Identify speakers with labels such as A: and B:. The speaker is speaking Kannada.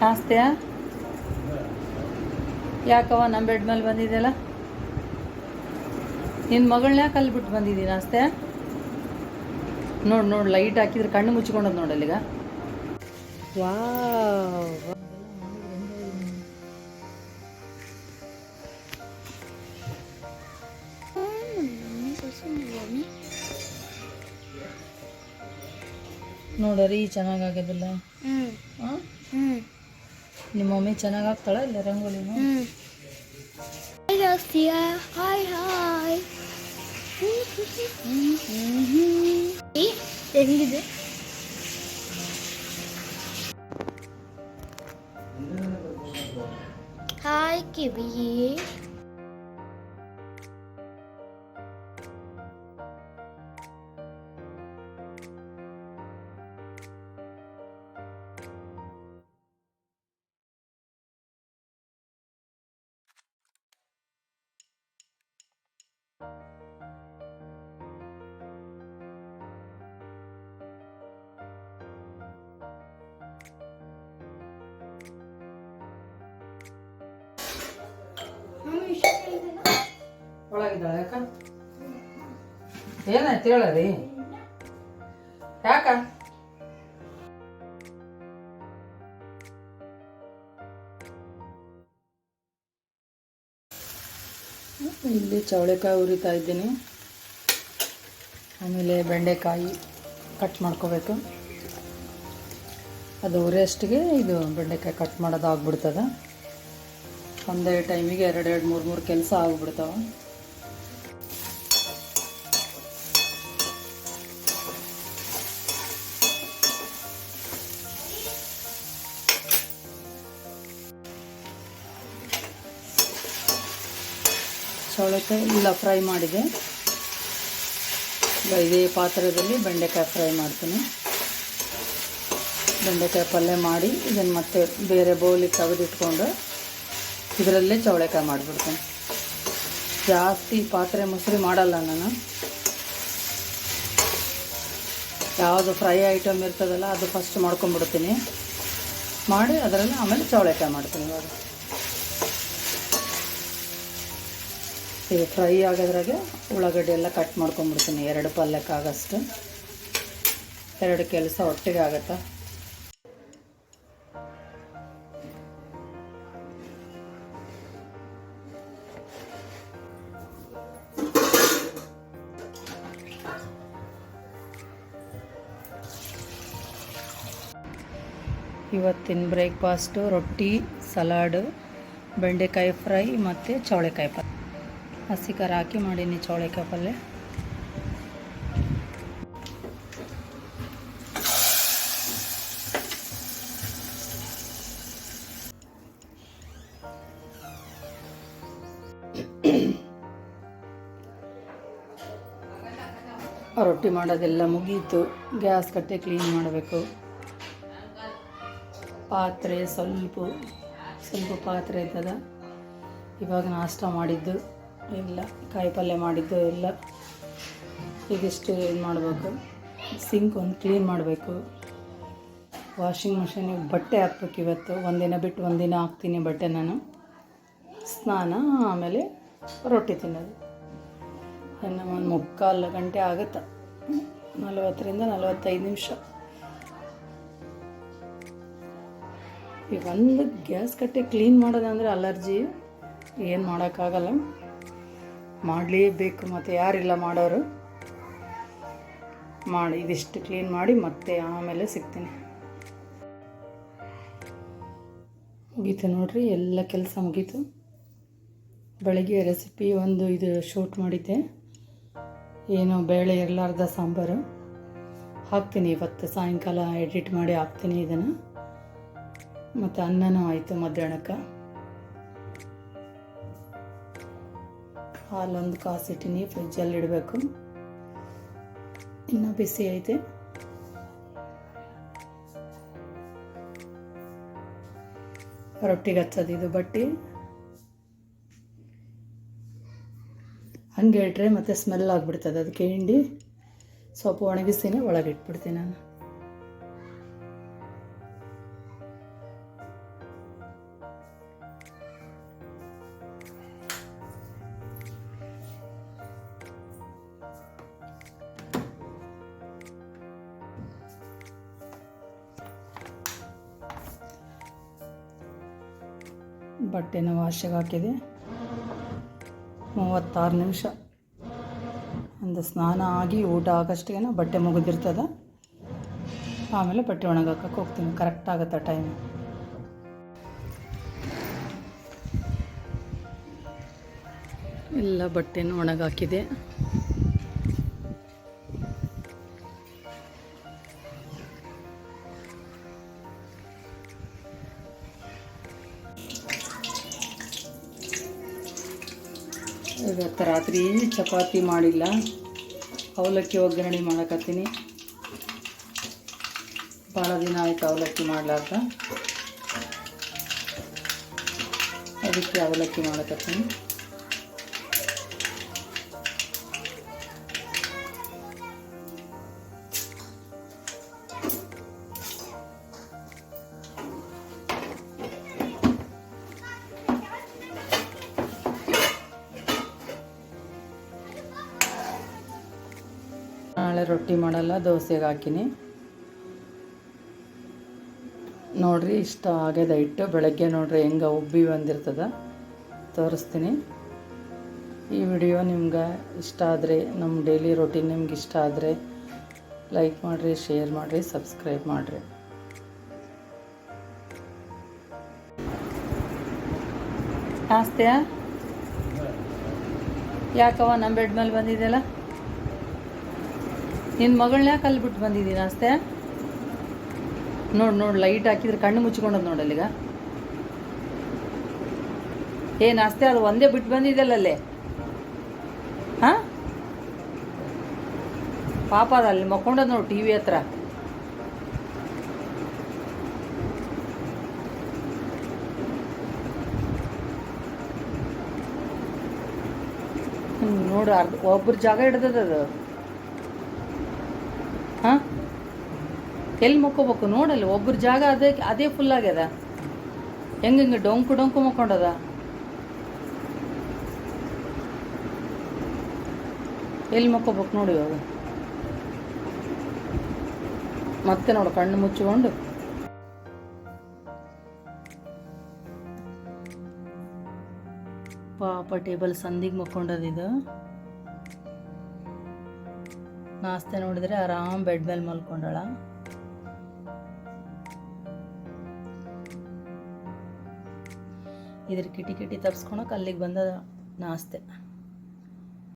A: ಹಾಸ್ತ್ಯಾ ಯಾಕವ ನಮ್ಮ ಬೆಡ್ ಮೇಲೆ ಬಂದಿದೆಯಲ್ಲ? ನಿನ್ನ ಮಗಳನ್ನ ಯಾಕೆ ಅಲ್ಲಿ ಬಿಟ್ಟು ಬಂದಿದ್ದೀನಿ ಅಷ್ಟೇ ನೋಡಿ ನೋಡಿ ಲೈಟ್ ಹಾಕಿದ್ರೆ ಕಣ್ಣು ಮುಚ್ಕೊಂಡದ್ ನೋಡಲ್ಲೀಗ ವಾವ್. ನೋಡರಿ ಚೆನ್ನಾಗಿ
B: ಹ್ಞೂ
A: ನಿಮ್ಮ ಮಮ್ಮಿ ಚೆನ್ನಾಗಿ ಆಗ್ತಾಳ ಇಲ್ಲ ರಂಗೋಲಿನ
B: ಹ್ಮ್ ಹಾಯ್ ರಾಸ್ತಿಯಾ ಹಾಯ್ ಹಾಯ್ ಹೆಂಗಿದೆ ಹಾಯ್ ಕಿವಿ
A: ಏನಾಯ್ತು ಹೇಳರಿ ಯಾಕ? ಇಲ್ಲಿ ಚವಳೆಕಾಯಿ ಉರಿತಾ ಇದ್ದೀನಿ. ಆಮೇಲೆ ಬೆಂಡೆಕಾಯಿ ಕಟ್ ಮಾಡ್ಕೋಬೇಕು. ಅದು ಉರಿಯಷ್ಟಿಗೆ ಇದು ಬೆಂಡೆಕಾಯಿ ಕಟ್ ಮಾಡೋದು ಆಗ್ಬಿಡ್ತದೆ ಒಂದೇ ಟೈಮಿಗೆ ಎರಡು ಎರಡು, ಮೂರು ಮೂರು ಕೆಲಸ ಆಗ್ಬಿಡ್ತಾವೆ. ಚೌಳೆಕಾಯಿ ಇಲ್ಲ ಫ್ರೈ ಮಾಡಿದೆ. ಇದೇ ಪಾತ್ರೆಯಲ್ಲಿ ಬೆಂಡೆಕಾಯಿ ಫ್ರೈ ಮಾಡ್ತೀನಿ. ಬೆಂಡೆಕಾಯಿ ಪಲ್ಯ ಮಾಡಿ, ಇದನ್ನು ಮತ್ತೆ ಬೇರೆ ಬೌಲಿಗೆ ತೆಗೆದಿಟ್ಕೊಂಡು ಇದರಲ್ಲೇ ಚೌಳೆಕಾಯಿ ಮಾಡಿಬಿಡ್ತೇನೆ. ಜಾಸ್ತಿ ಪಾತ್ರೆ ಮೊಸರು ಮಾಡಲ್ಲ ನಾನು. ಯಾವುದು ಫ್ರೈ ಐಟಮ್ ಇರ್ತದಲ್ಲ ಅದು ಫಸ್ಟ್ ಮಾಡ್ಕೊಂಬಿಡ್ತೀನಿ. ಮಾಡಿ ಅದರಲ್ಲಿ ಆಮೇಲೆ ಚೌಳೆಕಾಯಿ ಮಾಡ್ತೀನಿ ಇವಾಗ. ಇದು ಫ್ರೈ ಆಗೋದ್ರಾಗೆ ಉಳ್ಳಾಗಡ್ಡಿ ಎಲ್ಲ ಕಟ್ ಮಾಡ್ಕೊಂಬಿಡ್ತೀನಿ. ಎರಡು ಪಲ್ಯಕ್ಕಾಗಷ್ಟು ಎರಡು ಕೆಲಸ ಒಟ್ಟಿಗೆ ಆಗತ್ತಾ? ಇವತ್ತಿನ ಬ್ರೇಕ್ಫಾಸ್ಟು ರೊಟ್ಟಿ, ಸಲಾಡು, ಬೆಂಡೆಕಾಯಿ ಫ್ರೈ ಮತ್ತು ಚೌಳೆಕಾಯಿ ಪಲ್ಯ. ಹಸಿ ಖಾರ ಹಾಕಿ ಮಾಡೀನಿ ಚೌಳೆಕಾಯಿ ಪಲ್ಯ. ರೊಟ್ಟಿ ಮಾಡೋದೆಲ್ಲ ಮುಗೀತು. ಗ್ಯಾಸ್ ಕಟ್ಟೆ ಕ್ಲೀನ್ ಮಾಡಬೇಕು. ಪಾತ್ರೆ ಸ್ವಲ್ಪ ಸ್ವಲ್ಪ ಪಾತ್ರೆ ಇದ್ದದ. ಇವಾಗ ನಾಷ್ಟ ಮಾಡಿದ್ದು ಎಲ್ಲ ಕಾಯಿ ಪಲ್ಯ ಮಾಡಿದ್ದು ಎಲ್ಲ ಈಗಿಷ್ಟು ಇದು ಮಾಡಬೇಕು. ಸಿಂಕ್ ಒಂದು ಕ್ಲೀನ್ ಮಾಡಬೇಕು. ವಾಷಿಂಗ್ ಮಿಷಿನಿಗೆ ಬಟ್ಟೆ ಹಾಕ್ಬೇಕು ಇವತ್ತು. ಒಂದಿನ ಬಿಟ್ಟು ಒಂದಿನ ಹಾಕ್ತೀನಿ ಬಟ್ಟೆ ನಾನು. ಸ್ನಾನ, ಆಮೇಲೆ ರೊಟ್ಟಿ ತಿನ್ನೋದು. ಇನ್ನು ಒಂದು ಮುಕ್ಕಾಲು ಗಂಟೆ ಆಗುತ್ತೆ? ನಲವತ್ತರಿಂದ ನಲವತ್ತೈದು ನಿಮಿಷ. ಈಗ ಒಂದು ಗ್ಯಾಸ್ ಕಟ್ಟೆ ಕ್ಲೀನ್ ಮಾಡೋದಂದರೆ ಅಲರ್ಜಿ, ಏನು ಮಾಡೋಕ್ಕಾಗಲ್ಲ. ಮಾಡಲೇಬೇಕು ಮತ್ತು ಯಾರಿಲ್ಲ ಮಾಡೋರು. ಮಾಡಿ, ಇದಿಷ್ಟು ಕ್ಲೀನ್ ಮಾಡಿ ಮತ್ತೆ ಆಮೇಲೆ ಸಿಗ್ತೀನಿ. ಮುಗೀತು ನೋಡಿರಿ, ಎಲ್ಲ ಕೆಲಸ ಮುಗೀತು. ಬೆಳಗ್ಗೆ ರೆಸಿಪಿ ಒಂದು ಇದು ಶೂಟ್ ಮಾಡಿದ್ದೆ. ಏನು ಬೇಳೆ ಇರಲಾರ್ದ ಸಾಂಬಾರು. ಹಾಕ್ತೀನಿ ಇವತ್ತು, ಸಾಯಂಕಾಲ ಎಡಿಟ್ ಮಾಡಿ ಹಾಕ್ತೀನಿ ಇದನ್ನು. ಮತ್ತು ಅನ್ನನೂ ಆಯಿತು ಮಧ್ಯಾಹ್ನಕ್ಕೆ. ಹಾಲೊಂದು ಕಾಸಿಟ್ಟಿನಿ ಫ್ರಿಜ್ಜಲ್ಲಿ ಇಡಬೇಕು. ಇನ್ನೂ ಬಿಸಿ ಐತೆ. ರೊಟ್ಟಿಗೆ ಹಚ್ಚೋದು ಇದು ಬಟ್ಟೆ. ಹಂಗೆ ಇಟ್ರೆ ಮತ್ತೆ ಸ್ಮೆಲ್ ಆಗಿಬಿಡ್ತದೆ ಅದಕ್ಕೆ ಹಿಂಡಿ ಸ್ವಲ್ಪ ಒಣಗಿಸಿನೇ ಒಳಗೆ ಇಟ್ಬಿಡ್ತೀನಿ ನಾನು. ಬಟ್ಟೆನ ವಾಶಿಗೆ ಹಾಕಿದೆ ಮೂವತ್ತಾರು ನಿಮಿಷ. ಒಂದು ಸ್ನಾನ ಆಗಿ ಊಟ ಆಗೋಷ್ಟಿಗೆ ಬಟ್ಟೆ ಮುಗಿದಿರ್ತದೆ. ಆಮೇಲೆ ಬಟ್ಟೆ ಒಣಗಾಕಕ್ಕೆ ಹೋಗ್ತೀನಿ. ಕರೆಕ್ಟ್ ಆಗುತ್ತೆ ಟೈಮ್ ಎಲ್ಲ ಬಟ್ಟೆನೂ ಒಣಗಾಕಿದೆ ಇವತ್ತು ರಾತ್ರಿ ಚಪಾತಿ ಮಾಡಿಲ್ಲ. ಅವಲಕ್ಕಿ ಒಗ್ಗರಣೆ ಮಾಡಕತ್ತೀನಿ. ಭಾಳ ದಿನ ಆಯ್ತು ಅವಲಕ್ಕಿ ಮಾಡ್ಲಾರ್ದ. ಅದಕ್ಕೆ ಅವಲಕ್ಕಿ ಮಾಡಕತ್ತೀನಿ. ನಾಳೆ ರೊಟ್ಟಿ ಮಾಡಲ್ಲ, ದೋಸೆಗೆ ಹಾಕಿನಿ. ನೋಡ್ರಿ, ಇಷ್ಟ ಆಗ್ಯದ ಇಟ್ಟು ಬೆಳಗ್ಗೆ ನೋಡ್ರಿ ಹೆಂಗೆ ಉಬ್ಬಿ ಬಂದಿರ್ತದ. ತೋರಿಸ್ತೀನಿ. ಈ ವಿಡಿಯೋ ನಿಮ್ಗೆ ಇಷ್ಟ ಆದರೆ ನಮ್ಮ ಡೈಲಿ ರೊಟೀನ್ ನಿಮ್ಗೆ ಇಷ್ಟ ಆದರೆ ಲೈಕ್ ಮಾಡಿರಿ ಶೇರ್ ಮಾಡಿರಿ ಸಬ್ಸ್ಕ್ರೈಬ್ ಮಾಡಿರಿ. ಆಸ್ತಿಯಾ? ಯಾಕವ ನಮ್ಮ ಬೆಡ್ ಮೇಲೆ ಬಂದಿದೆಯಲ್ಲ? ನಿನ್ನ ಮಗಳನ್ನ ಯಾಕೆ ಬಿಟ್ಟು ಬಂದಿದ್ದೀನಿ ಅಷ್ಟೇ? ನೋಡು, ನೋಡಿ ಲೈಟ್ ಹಾಕಿದ್ರೆ ಕಣ್ಣು ಮುಚ್ಕೊಂಡದ್ ನೋಡಲ್ಲೀಗ ಏನು ಅಷ್ಟೇ ಅದು ಒಂದೇ ಬಿಟ್ಟು ಬಂದಿದ್ದಲ್ಲ ಅಲ್ಲೇ ಹಾಂ? ಪಾಪ ಅಲ್ಲಿ ಮಕ್ಕೊಂಡದ್ ನೋಡು ಟಿ ವಿ ಹತ್ರ. ನೋಡು, ಅರ್ಧ ಒಬ್ಬರು ಜಾಗ ಹಿಡ್ದದ ಅದು. ಎಲ್ಲಿ ಮುಕ್ಕೋಬೇಕು ನೋಡಲ್ಲ ಒಬ್ಬರ ಜಾಗ ಅದೇ ಅದೇ ಫುಲ್ ಆಗ್ಯದ. ಹೆಂಗೆ ಹಿಂಗೆ ಡೊಂಕು ಡೊಂಕು ಮುಕ್ಕೊಂಡದ? ಎಲ್ಲಿ ಮಕ್ಕೋಬೇಕು ನೋಡಿ ಇವಾಗ. ಮತ್ತೆ ನೋಡು, ಕಣ್ಣು ಮುಚ್ಚಿಕೊಂಡು. ಪಾಪ ಟೇಬಲ್ ಸಂದಿಗೆ ಮಕ್ಕೊಂಡದಿದು ನಾಸ್ತೆ ನೋಡಿದ್ರೆ ಆರಾಮ್ ಬೆಡ್ ಮೇಲೆ ಮಲ್ಕೊಂಡಳ. ಇದ್ರ ಕಿಟಿ ಕಿಟಿ ತರ್ಸ್ಕೊಳಕ್ಕೆ ಅಲ್ಲಿಗೆ ಬಂದ ನಾಸ್ತೆ